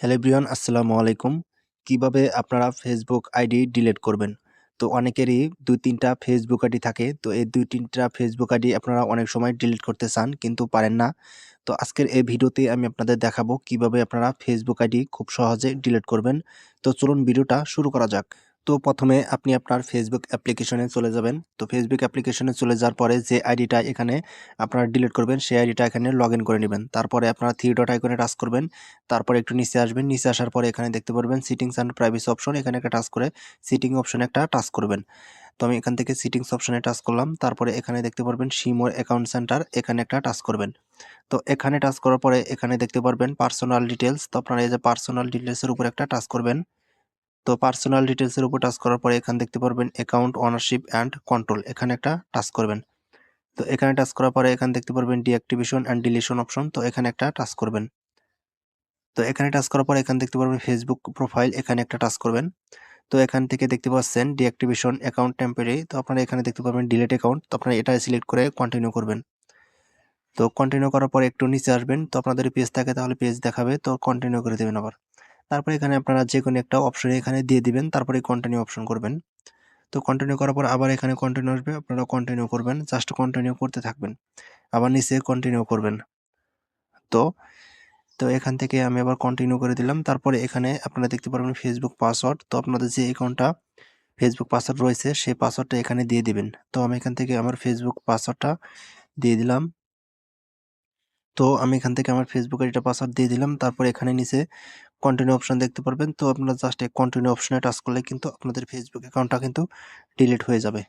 Hello Brian আসসালামু আলাইকুম। কীভাবে আপনারা ফেসবুক আইডি ডিলিট করবেন? তো অনেকেরই দুই তিনটা ফেসবুক আইডি থাকে, তো এই দুই তিনটা ফেসবুক আইডি আপনারা অনেক সময় ডিলিট করতে চান, কিন্তু পারেন না। তো আজকের এই ভিডিওতে আমি আপনাদের দেখাবো কীভাবে আপনারা ফেসবুক আইডি খুব সহজে ডিলিট করবেন। তো চলুন ভিডিওটা শুরু করা যাক। তো প্রথমে আপনি আপনার ফেসবুক অ্যাপ্লিকেশনে চলে যাবেন। তো ফেসবুক অ্যাপ্লিকেশনে চলে যাওয়ার পরে যে আইডিটা এখানে আপনারা ডিলিট করবেন, সেই আইডিটা এখানে লগ করে নেবেন। তারপরে আপনারা থ্রি ডট আইকনে টাচ করবেন। তারপরে একটু নিচে আসবেন। নিচে আসার পরে এখানে দেখতে পারবেন সিটিংস অ্যান্ড প্রাইভেসি অপশন এখানে একটা টাচ করে সিটিং অপশনে একটা টাচ করবেন। তো আমি এখান থেকে সিটিংস অপশনে টাচ করলাম। তারপরে এখানে দেখতে পারবেন সিমোর অ্যাকাউন্ট সেন্টার এখানে একটা টাচ করবেন। তো এখানে টাচ করার পরে এখানে দেখতে পারবেন পার্সোনাল ডিটেলস তো আপনারা এই যে পার্সোনাল ডিটেলসের উপর একটা টাচ করবেন। তো পার্সোনাল ডিটেলসের উপর টাচ করার পরে এখানে দেখতে পারবেন অ্যাকাউন্ট ওনারশিপ অ্যান্ড কন্ট্রোল এখানে একটা টাচ করবেন। তো এখানে টাচ করার পরে এখানে দেখতে পারবেন ডিঅ্যাক্টিভেশন অ্যান্ড ডিলিশন অপশন তো এখানে একটা টাচ করবেন। তো এখানে টাচ করার পরে এখানে দেখতে পারবেন ফেসবুক প্রোফাইল এখানে একটা টাচ করবেন। তো এখান থেকে দেখতে পাচ্ছেন ডিঅ্যাক্টিভেশন অ্যাকাউন্ট টেম্পোরারি তো আপনারা এখানে দেখতে পারবেন ডিলেট অ্যাকাউন্ট তো আপনারা এটা সিলেক্ট করে কন্টিনিউ করবেন। তো কন্টিনিউ করার পরে একটু নিচে আসবেন। তো আপনাদের পেজ থাকে তাহলে পেজ দেখাবে। তো কন্টিনিউ করে দেবেন আবার। তারপরে এখানে আপনারা যে কোনো একটা অপশন এখানে দিয়ে দিবেন, তারপরে কন্টিনিউ অপশন করবেন। তো কন্টিনিউ করার পর আবার এখানে কন্টিনিউ আসবে, আপনারা কন্টিনিউ করবেন জাস্ট কন্টিনিউ করতে থাকবেন। আবার নিচে কন্টিনিউ করবেন। তো তো এখান থেকে আমি আবার কন্টিনিউ করে দিলাম। তারপরে এখানে আপনারা দেখতে পারবেন ফেসবুক পাসওয়ার্ড তো আপনাদের যে অ্যাকাউন্টটা ফেসবুক পাসওয়ার্ড রয়েছে, সেই পাসওয়ার্ডটা এখানে দিয়ে দিবেন। তো আমি এখান থেকে আমার ফেসবুক পাসওয়ার্ডটা দিয়ে দিলাম। তো আমি এখান থেকে আমার ফেসবুক আইডিটা পাসওয়ার্ড দিয়ে দিলাম। তারপর এখানে নিচে কন্টিনিউ অপশন দেখতে পারবেন। তো আপনারা জাস্ট এই কন্টিনিউ অপশনে টাচ করলে কিন্তু আপনাদের ফেসবুক অ্যাকাউন্টটা কিন্তু ডিলিট হয়ে যাবে।